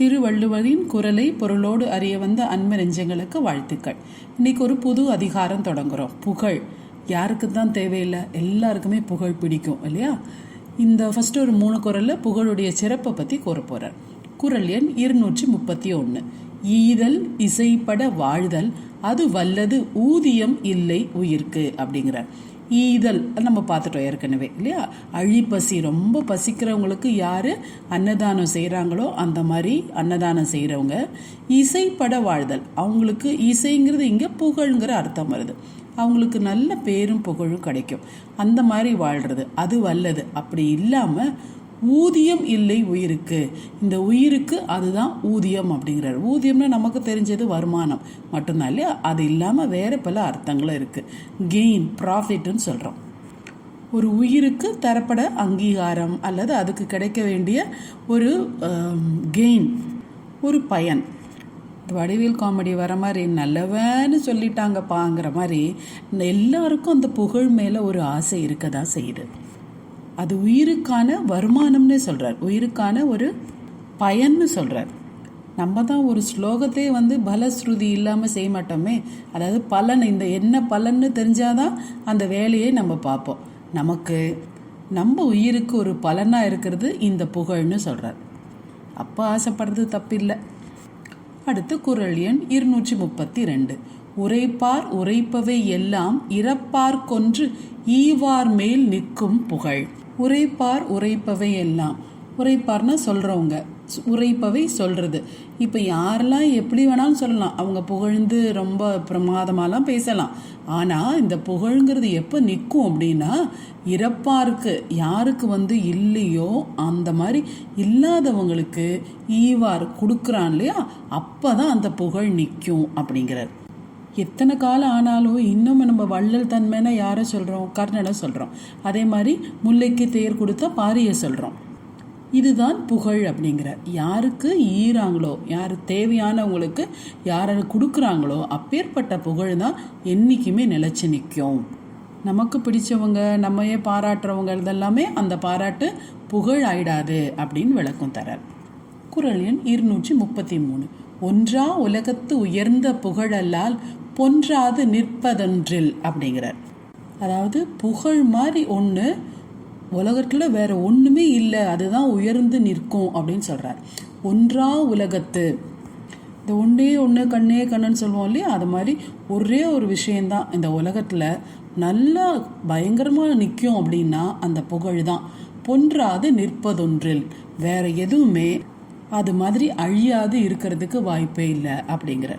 திருவள்ளுவரின் குரலை பொருளோடு அறிய வந்த அன்பு நெஞ்சங்களுக்கு வாழ்த்துக்கள். இன்னைக்கு ஒரு புது அதிகாரம் தொடங்குறோம். புகழ். யாருக்கு தான் தேவையில்லை? எல்லாருக்குமே புகழ் பிடிக்கும் இல்லையா? இந்த ஃபர்ஸ்ட் ஒரு மூணு குரலில் புகழுடைய சிறப்பை பற்றி கூற போகிறார் குரல் எண் இருநூற்றி முப்பத்தி ஒன்று ஈதல் இசைப்பட வாழ்தல் அது வல்லது ஊதியம் இல்லை உயிர்க்கு அப்படிங்கிறார். ஈதல் நம்ம பார்த்துட்டோம் ஏற்கனவே இல்லையா? அழிப்பசி ரொம்ப பசிக்கிறவங்களுக்கு யார் அன்னதானம் செய்கிறாங்களோ அந்த மாதிரி அன்னதானம் செய்கிறவங்க இசைப்பட வாழ்தல் அவங்களுக்கு இசைங்கிறது இங்கே புகழ்ங்கிற அர்த்தம் வருது. அவங்களுக்கு நல்ல பேரும் புகழும் கிடைக்கும். அந்த மாதிரி வாழ்கிறது அது வல்லது அப்படி இல்லாமல் ஊதியம் இல்லை உயிருக்கு. இந்த உயிருக்கு அதுதான் ஊதியம் அப்படிங்கிறார். ஊதியம்னா நமக்கு தெரிஞ்சது வருமானம் மட்டும்தான் இல்லையா? அது இல்லாமல் வேறு பல அர்த்தங்களும் இருக்குது கெயின் ப்ராஃபிட்னு சொல்கிறோம் ஒரு உயிருக்கு தரப்பட அங்கீகாரம் அல்லது அதுக்கு கிடைக்க வேண்டிய ஒரு கெயின் ஒரு பயன். வடிவேல் காமெடி வர மாதிரி நல்லவன்னு சொல்லிட்டாங்கப்பாங்கிற மாதிரி இந்த எல்லாருக்கும் அந்த புகழ் மேலே ஒரு ஆசை இருக்க தான் செய்யுது. அது உயிருக்கான வருமானம்னு சொல்கிறார் உயிருக்கான ஒரு பயன்னு சொல்கிறார் நம்ம தான் ஒரு ஸ்லோகத்தையே வந்து பலஸ்ருதி இல்லாமல் செய்ய மாட்டோமே. அதாவது பலன் இந்த என்ன பலன்னு தெரிஞ்சாதான் அந்த வேலையை நம்ம பார்ப்போம். நமக்கு நம்ம உயிருக்கு ஒரு பலனாக இருக்கிறது இந்த புகழ்னு சொல்கிறார் அப்போ ஆசைப்படுறது தப்பில்லை. அடுத்து குரல் எண் இருநூற்றி முப்பத்தி ரெண்டு உரைப்பார் உரைப்பவை எல்லாம் இறப்பார் கொன்று ஈவார் மேல் நிற்கும் புகழ். உரைப்பார் உரைப்பவை எல்லாம். உரைப்பார்னா சொல்கிறவங்க உரைப்பவை சொல்கிறது இப்போ யாரெல்லாம் எப்படி வேணாலும் சொல்லலாம். அவங்க புகழ்ந்து ரொம்ப பிரமாதமாலாம் பேசலாம். ஆனால் இந்த புகழ்ங்கிறது எப்போ நிற்கும் அப்படின்னா இறப்பாருக்கு யாருக்கு வந்து இல்லையோ அந்த மாதிரி இல்லாதவங்களுக்கு ஈவார் கொடுக்குறான் இல்லையா? அப்போ தான் அந்த புகழ் நிற்கும் அப்படிங்கிறார். எத்தனை காலம் ஆனாலும் இன்னும் நம்ம வள்ளல் தன்மைனா யாரை சொல்கிறோம் கர்ணனை சொல்கிறோம் அதே மாதிரி முல்லைக்கு தேர் கொடுத்த பாரியை சொல்கிறோம் இதுதான் புகழ் அப்படிங்கிற. யாருக்கு ஈராங்களோ யார் தேவையானவங்களுக்கு யாரை கொடுக்குறாங்களோ அப்பேற்பட்ட புகழ் தான் என்றைக்குமே நிலச்சி நிற்கும். நமக்கு பிடிச்சவங்க நம்மையே பாராட்டுறவங்க இதெல்லாமே அந்த பாராட்டு புகழ் ஆயிடாது அப்படின்னு விளக்கம் தரார். குரல் எண் இருநூற்றி முப்பத்தி மூணு. ஒன்றா உலகத்து உயர்ந்த புகழல்லால் பொன்றாது நிற்பதொன்றில் அப்படிங்கிறார். அதாவது புகழ் மாதிரி ஒன்று உலகத்தில் வேற ஒன்றுமே இல்லை அதுதான் உயர்ந்து நிற்கும் அப்படின்னு சொல்கிறார் ஒன்றா உலகத்து இந்த ஒன்றே ஒன்று கண்ணே கண்ணுன்னு சொல்லுவோம் இல்லையா? அது மாதிரி ஒரே ஒரு விஷயந்தான் இந்த உலகத்தில் நல்லா பயங்கரமாக நிற்கும் அப்படின்னா அந்த புகழ் தான். பொன்றாது நிற்பதொன்றில் வேற எதுவுமே அது மாதிரி அழியாது இருக்கிறதுக்கு வாய்ப்பே இல்லை அப்படிங்கிற.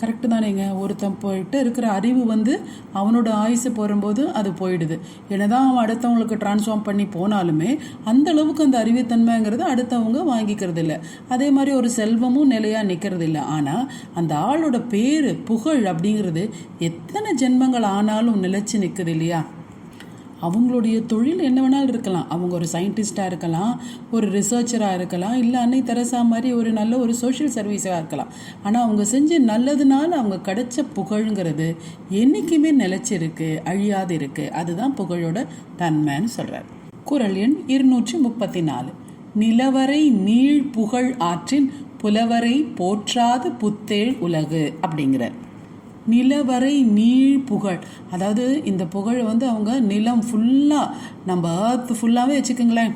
கரெக்டு தானேங்க. ஒருத்தன் போயிட்டு இருக்கிற அறிவு வந்து அவனோட ஆயுசு போகும்போது அது போயிடுது. என்னதான் அவன் அடுத்தவங்களுக்கு டிரான்ஸ்ஃபார்ம் பண்ணி போனாலுமே அந்த அளவுக்கு அந்த அறிவுத்தன்மைங்கிறது அடுத்தவங்க வாங்கிக்கிறது இல்லை அதே மாதிரி ஒரு செல்வமும் நிலையாக நிற்கிறது இல்லை ஆனால் அந்த ஆளோட பேர் புகழ் அப்படிங்கிறது எத்தனை ஜென்மங்கள் ஆனாலும் நிலைச்சு நிற்குது இல்லையா? அவங்களுடைய தொழில் என்ன வேணாலும் இருக்கலாம். அவங்க ஒரு சயின்டிஸ்டாக இருக்கலாம் ஒரு ரிசர்ச்சராக இருக்கலாம் இல்லை அன்னை தெரசா மாதிரி ஒரு நல்ல ஒரு சோஷியல் சர்வீஸாக இருக்கலாம். ஆனால் அவங்க செஞ்ச நல்லதுனால அவங்க கிடைச்ச புகழுங்கிறது என்றைக்குமே நிலச்சிருக்கு அழியாது இருக்குது அதுதான் புகழோட தன்மைன்னு சொல்கிறார் குரல் எண் இருநூற்றி முப்பத்தி நாலு. நிலவரை நீள் புகழ் ஆற்றின் புலவரை போற்றாது புத்தேழ் உலகு அப்படிங்கிறார். நிலவரை நீள் புகழ். அதாவது இந்த புகழ் வந்து அவங்க நிலம் ஃபுல்லாக நம்ம ஏர்த் ஃபுல்லாகவே வச்சுக்கோங்களேன்.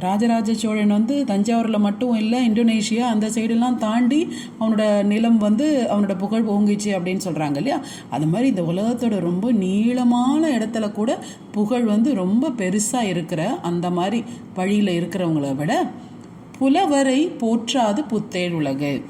ராஜராஜ சோழன் வந்து தஞ்சாவூரில் மட்டும் இல்லை இந்தோனேஷியா அந்த சைடெல்லாம் தாண்டி அவனோட நிலம் வந்து அவனோட புகழ் ஓங்கிச்சு அப்படின்னு சொல்கிறாங்க இல்லையா? அது மாதிரி இந்த உலகத்தோட ரொம்ப நீளமான இடத்துல கூட புகழ் வந்து ரொம்ப பெருசாக இருக்கிற அந்த மாதிரி வழியில் இருக்கிறவங்கள விட புலவரை போற்றாது புத்தேழ் உலகு.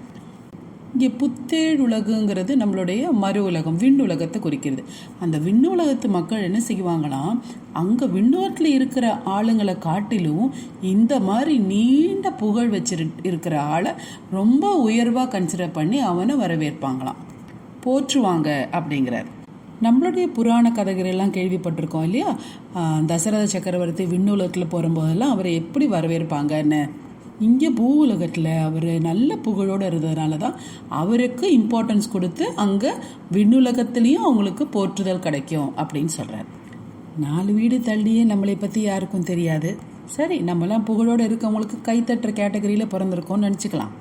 இங்கே புத்தேழுலகுங்கிறது நம்மளுடைய மறு உலகம் விண்ணுலகத்தை குறிக்கிறது. அந்த விண்ணுலகத்து மக்கள் என்ன செய்வாங்களாம் அங்கே விண்ணுலகத்தில் இருக்கிற ஆளுங்களை காட்டிலும் இந்த மாதிரி நீண்ட புகழ் வச்சிரு இருக்கிற ஆளை ரொம்ப உயர்வாக கன்சிடர் பண்ணி அவனை வரவேற்பாங்களாம். போற்றுவாங்க அப்படிங்கிறார். நம்மளுடைய புராண கதைகளெல்லாம் கேள்விப்பட்டிருக்கோம் இல்லையா? தசரத சக்கரவர்த்தி விண்ணுலகத்தில் போகும்போதெல்லாம் அவரை எப்படி வரவேற்பாங்கன்னு இங்கே பூ உலகத்தில் அவர் நல்ல புகழோடு இருந்ததுனால தான் அவருக்கு இம்பார்ட்டன்ஸ் கொடுத்து அங்கே விண்ணுலகத்துலேயும் அவங்களுக்கு போற்றுதல் கிடைக்கும் அப்படின்னு சொல்கிறார் நாலு வீடு தள்ளியே நம்மளை பற்றி யாருக்கும் தெரியாது. சரி நம்மலாம் புகழோடு இருக்கவங்களுக்கு கைத்தட்டுற கேட்டகரியில் பிறந்திருக்கோம்னு நினச்சிக்கலாம்.